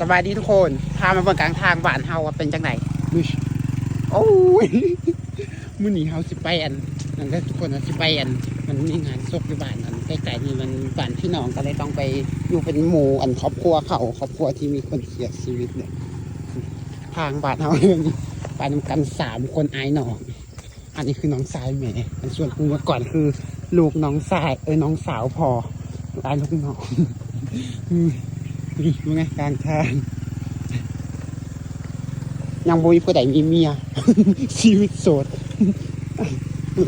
สบายดีทุกคนพามาเบิ่งกลางทางบ้านเฮาว่าเป็นจังไหนดูสิโอ้ยมื้อนี้เฮาสิไปอันนั่นก็ทุกคนว่าสิไปอัน มันมีงานศพอยู่บ้านอันใกล้ๆนี่มันบ้านพี่น้องก็เลยต้องไปอยู่เป็นหมู่อันครอบครัวเขาครอบครัวที่มีคนเสียชีวิตเนี่ยทางบ้านเฮาเนี่ยมีไปนำกันสามคนอายน้องอันนี้คือน้องสายแหม่อันส่วนกูเมื่อก่อนคือ ลูกน้องสายเอ้ยน้องสาวพอรายลูกน้อง นี่ดูไงกลางทางยังบุยผู้ใดมีเมีย ชีวิตโสด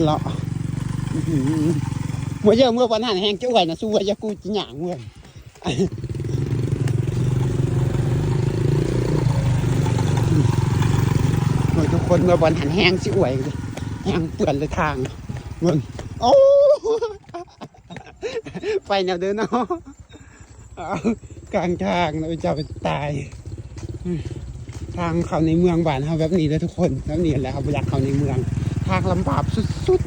เลาะอื้อหือเมื่อเยอะเมื่อวันหันแห้งเจ้าไหวนะสู้ว่าจะกูจะหยางเมื่อทุกคนเมื่อบอลหันแห้งสิอวยเลยแห้งเปื่อนเลยทางเงินโอ้ไปแนวเดินเนาะ กลางทางเราจะไปตาย ทางเขาในเมืองบ้านเฮาแบบนี้เลยทุกคนแบบนี้แหละครับอยากเขาในเมือง ทางลำบากสุด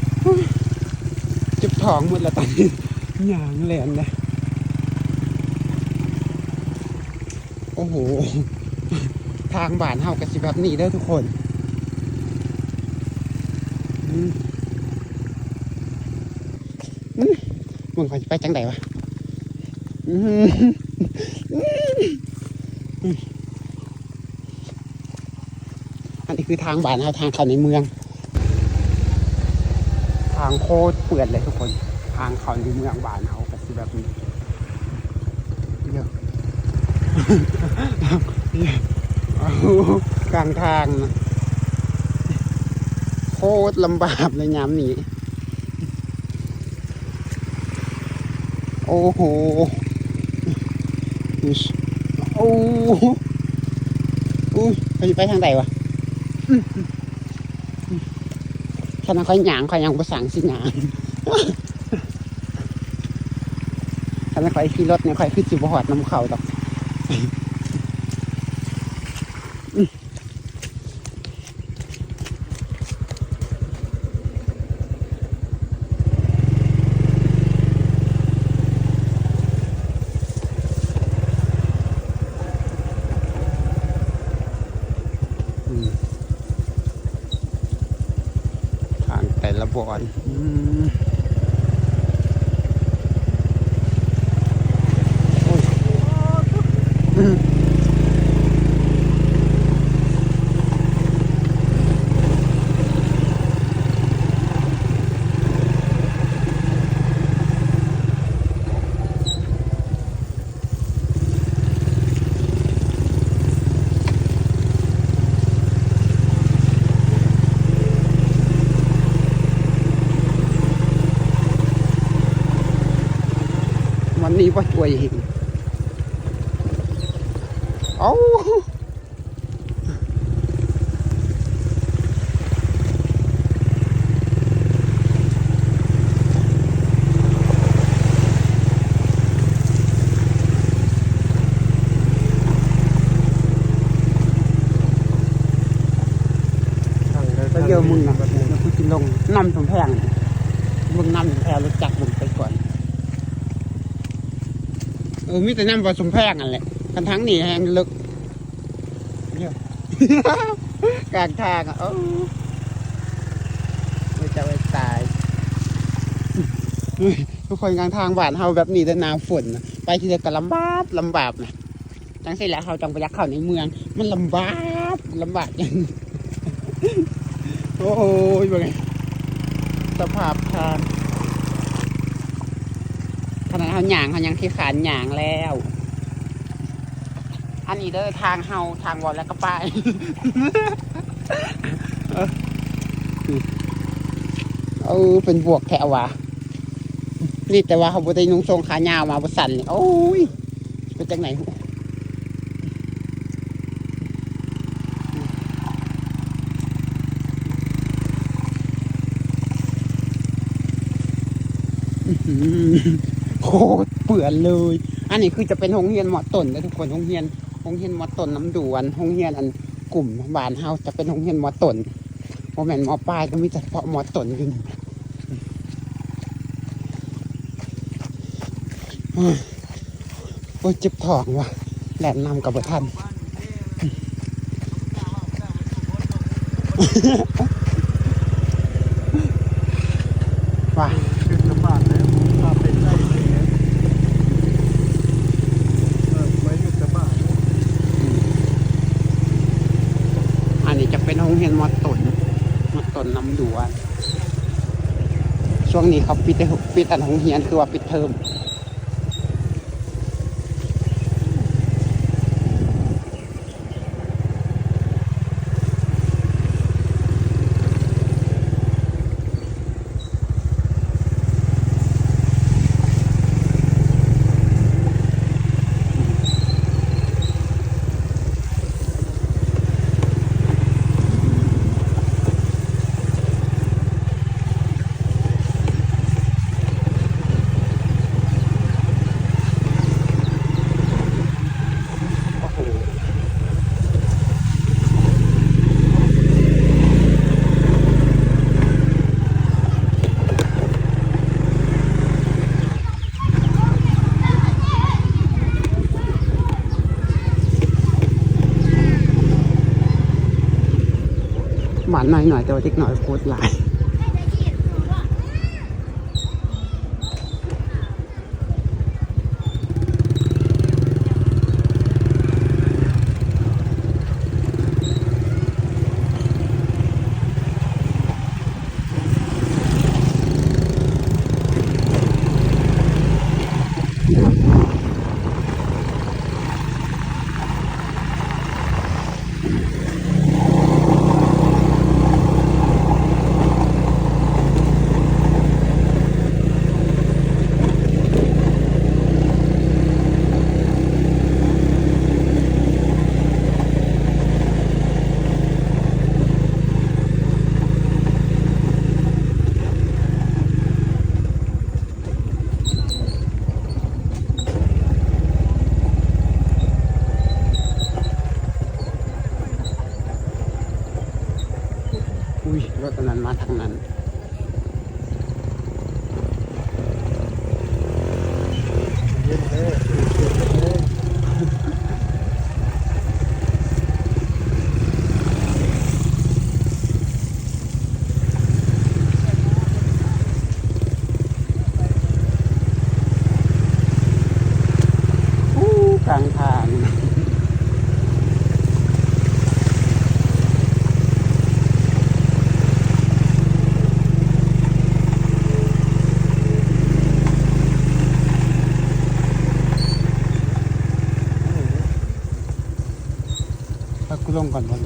ๆเจ็บท้องหมดแล้วตอนนี้หยางแหลนเลยโอ้โห ทางบ้านเฮาก็สิแบบนี้เด้อทุกคนมึงขาจะไปจังไดวะ อันนี้คือทางบ้านเฮาทางเข้าในเมือง ทางโคตรเปื่อนเลยทุกคน ทางเข้าในเมืองบ้านเฮาก็สิแบบนี้เยอะกลางทางนะโคตรลำบากเลยยามนี้ โอ้โห อิ๊ชโอ้โหอุ้ยเขาจะไปทางไหนวะอื้อถ้านั้นค่อยหยางค่อยยังภาษาสิหยางถ้านั้นค่อยขี่รถเนี่ยค่อยขึ้นสิบหอดน้ำเข่าดอก แต่ละบอน ว่าตัวเห็นเอ้าไปเยอะมึงนะแล้วกูกินลงน้ำถุงแพงมึงน้ำถุงแพงรถจักรมึงไปก่อน เออมีแต่น้ำผสมแพงอันแหละกันทั้งนี่แหงลึกเดี๋ยกลางทางอะเออไม่จะไปตายทุกคนกลางทางบ้านเฮาแบบนี้แต่นาฝนนะไปที่เดียวก็ลำบากลำบากนะจังสิแล้วเขาจังไปยักเข้าในเมือง มันลำบากลำบากอย่างโอ้โหเป็นไงสภาพทาง ขนาดเขาหยางเขายังที่ขานหยางแล้ว อันนี้เด้อทางเฮาทางวอลแล้วก็ไปเออเป็นบวกแถววะนี่แต่ว่าเขาบได้นุ่งทรงขายาวมาบสันเลยโอ้ยเป็นจังไหนอื้อหือ โพดเปื่อนเลย อันนี้คือจะเป็นโรงเรียนหมอต้นนะทุกคนโรงเรียนโรงเรียนหมอต้นน้ำดวนโรงเรียนอันกลุ่มบานเฮาจะเป็นโรงเรียนหมอต้นโมแมนหมอปลายก็มีแต่เฉพาะหมอต้นอยู่โอ้ยจ็บทองว่ะแหลนนำกับทันว่ะ นนำอยู่ว่าช่วงนี้เขาปิดปิดแต่ห้องเฮียนคือว่าปิดเทอม หน่อยหน่อยแต่ว่าเด็กหน่อยโคตรหลาย cuando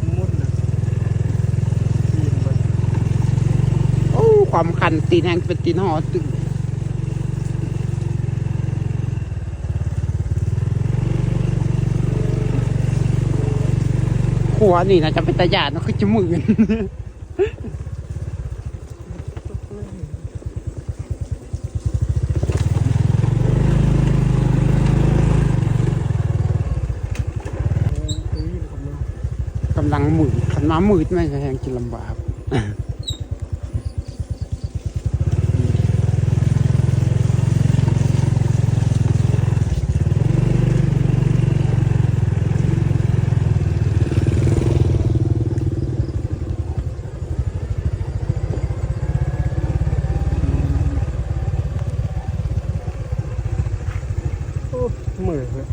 มมุดนะกินมันโอ้ความคันตีนแหงเป็นตีนหอตึงขัวนี่นะจะเป็นตาหยาดเนะคือจะหมื่น ตุ้ยผมนะ กำลังหมื่นขันมาหมื่นไม่ใช่แหงกินลำบากโอ้เหมื่อยเลย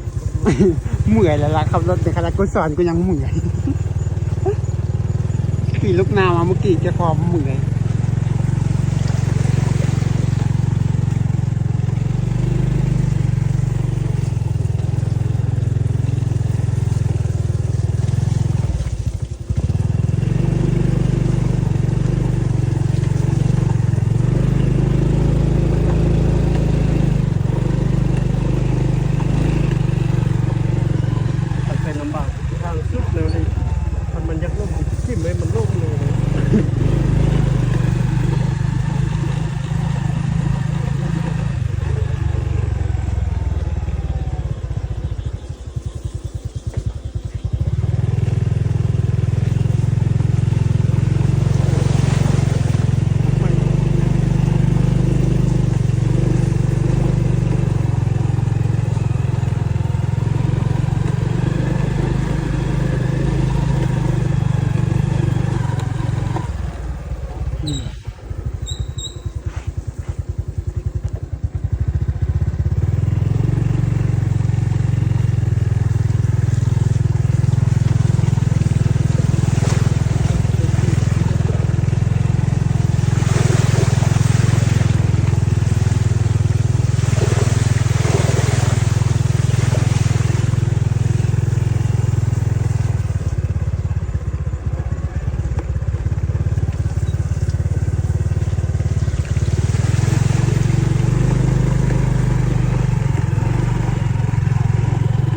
เมื่อยแล้วล่ะขับรถในขณะกูสอนกูยังเมื่อย ขี่ลูกนามาเมื่อกี้จะคอมเมื่อย ตัดใจลำบากทางสุดเลยมันมันยักษ์ล่มจิ้มไว้มันล่มเลย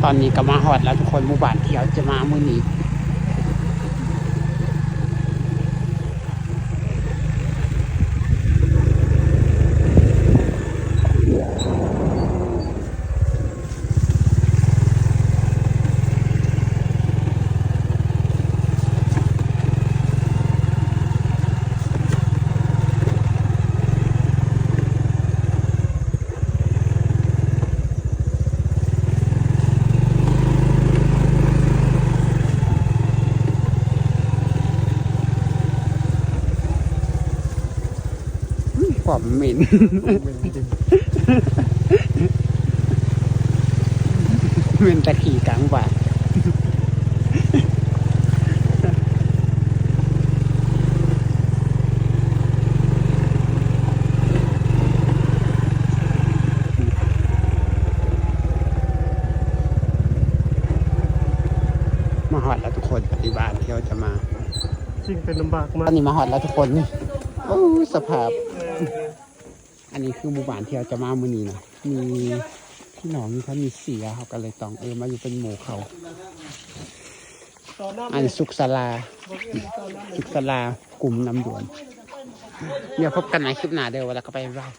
ต อนนี้ก็มาหอดแล้วทุกคนหมู่บ้านที่เราจะมามื้อนี้ ความเหม็นเป็นจริงเหม็นตะขี่กลางบ้านมาหอดแล้วทุกคนปฏิบัติที่เราจะมา จริงเป็นลำบากตมาอกนนี้มาหอดแล้วทุกคนนี่โอ้ยสภาพ อันนี้คือหมู่บ้านที่เราจะมามื้อนี้นะมีพี่น้องนี่เขามีเสียเขาก็เลยต้องเออมาอยู่เป็นหมู่เขา อันสุขศาลาสุขศาลากลุ่มน้ำดวนเดี๋ยวพบกันในคลิปหน้าเดี๋ยวลาก็ไปบ้าน